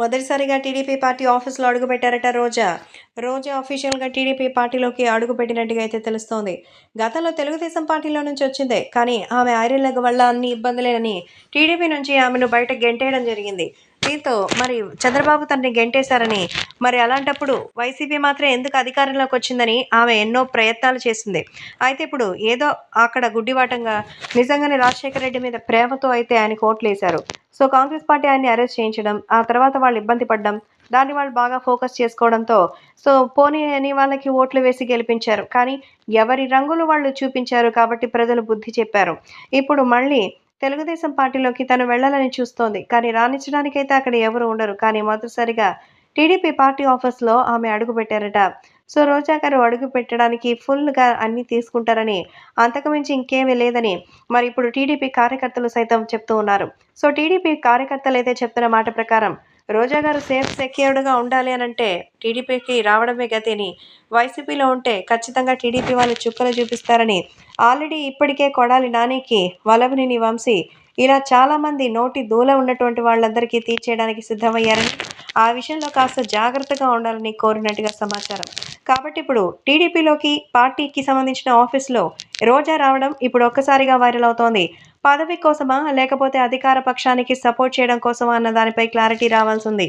మొదటిసారిగా TDP party ఆఫీసులో అడుగుపెట్టారట రోజా. రోజా అఫీషియల్గా టీడీపీ పార్టీలోకి అడుగుపెట్టినట్టుగా అయితే తెలుస్తోంది. గతంలో తెలుగుదేశం పార్టీలో నుంచి వచ్చిందే కానీ ఆమె ఐరన్ లెగ్ వల్ల అన్ని ఇబ్బందులేనని టీడీపీ నుంచి ఆమెను బయట గెంటేయడం జరిగింది. దీంతో మరి చంద్రబాబు తనని గెంటేశారని మరి అలాంటప్పుడు వైసీపీ మాత్రం ఎందుకు అధికారంలోకి వచ్చిందని ఆమె ఎన్నో ప్రయత్నాలు చేసింది. అయితే ఇప్పుడు ఏదో అక్కడ గుడ్డివాటంగా నిజంగానే రాజశేఖర రెడ్డి మీద ప్రేమతో అయితే ఆయన కోట్లు వేశారు సో కాంగ్రెస్ పార్టీ ఆయన్ని అరెస్ట్ చేయించడం ఆ తర్వాత వాళ్ళు ఇబ్బంది పడడం దాన్ని వాళ్ళు బాగా ఫోకస్ చేసుకోవడంతో సో పోనీ అని వాళ్ళకి ఓట్లు వేసి గెలిపించారు. కానీ ఎవరి రంగులు వాళ్ళు చూపించారు కాబట్టి ప్రజలు బుద్ధి చెప్పారు. ఇప్పుడు మళ్ళీ తెలుగుదేశం పార్టీలోకి తను వెళ్ళాలని చూస్తోంది. కానీ రాణించడానికైతే అక్కడ ఎవరు ఉండరు. కానీ మొదటిసారిగా టీడీపీ పార్టీ ఆఫీస్లో ఆమె అడుగుపెట్టారట. సో రోజా గారు అడుగు పెట్టడానికి ఫుల్గా అన్ని తీసుకుంటారని అంతకుమించి ఇంకేమీ లేదని మరి ఇప్పుడు టీడీపీ కార్యకర్తలు సైతం చెప్తూ ఉన్నారు. సో టీడీపీ కార్యకర్తలు అయితే చెప్తున్న మాట ప్రకారం రోజా గారు సేఫ్ సెక్యూర్డ్గా ఉండాలి అని అంటే టీడీపీకి రావడమే గతిని. వైసీపీలో ఉంటే ఖచ్చితంగా టీడీపీ వాళ్ళు చుక్కలు చూపిస్తారని ఆల్రెడీ ఇప్పటికే కొడాలి నానికి వలభనేని వంశీ ఇలా చాలామంది నోటి దూల ఉన్నటువంటి వాళ్ళందరికీ తీర్చేయడానికి సిద్ధమయ్యారని ఆ విషయంలో కాస్త జాగ్రత్తగా ఉండాలని కోరినట్టుగా సమాచారం. కాబట్టి ఇప్పుడు టీడీపీలోకి పార్టీకి సంబంధించిన ఆఫీస్లో రోజా రావడం ఇప్పుడు ఒక్కసారిగా వైరల్ అవుతోంది. పదవి కోసమా లేకపోతే అధికార పక్షానికి సపోర్ట్ చేయడం కోసమా అన్న దానిపై క్లారిటీ రావాల్సి ఉంది.